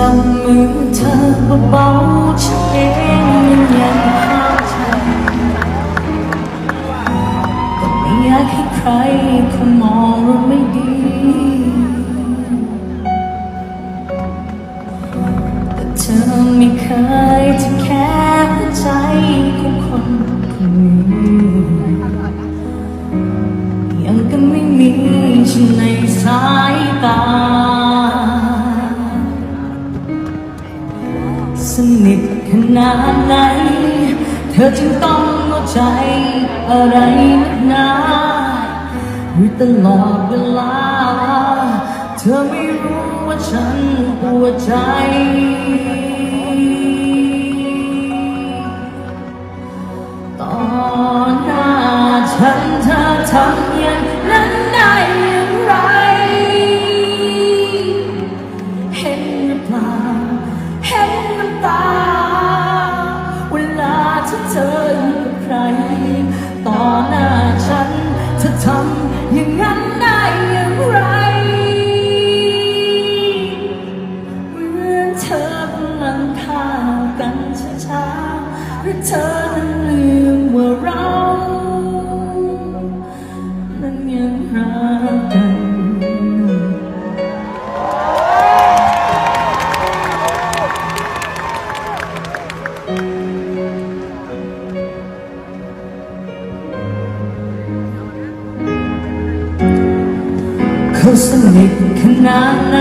จับมือเธอเบาๆฉันเองยังยังห้ามใจก็ไม่อยากให้ใครเขามองว่าไม่ดีแต่เธอไม่เคยจะแค่ นิทขนาดไหน เธอจึงต้องเอาใจอะไรนักหนาหรือตลอดเวลา เธอไม่รู้ว่าฉันปวดใจ ตอนหน้าฉันเธอทำ เธออยู่กับใคร ต่อหน้าฉันเธอทำอย่างนั้นได้อย่างไรเมื่อเธอกำลังข้ากันช้าๆหรือเธอนั้นลืมว่าเรา นั้นยังรัก เขาสนิทขนาดไหน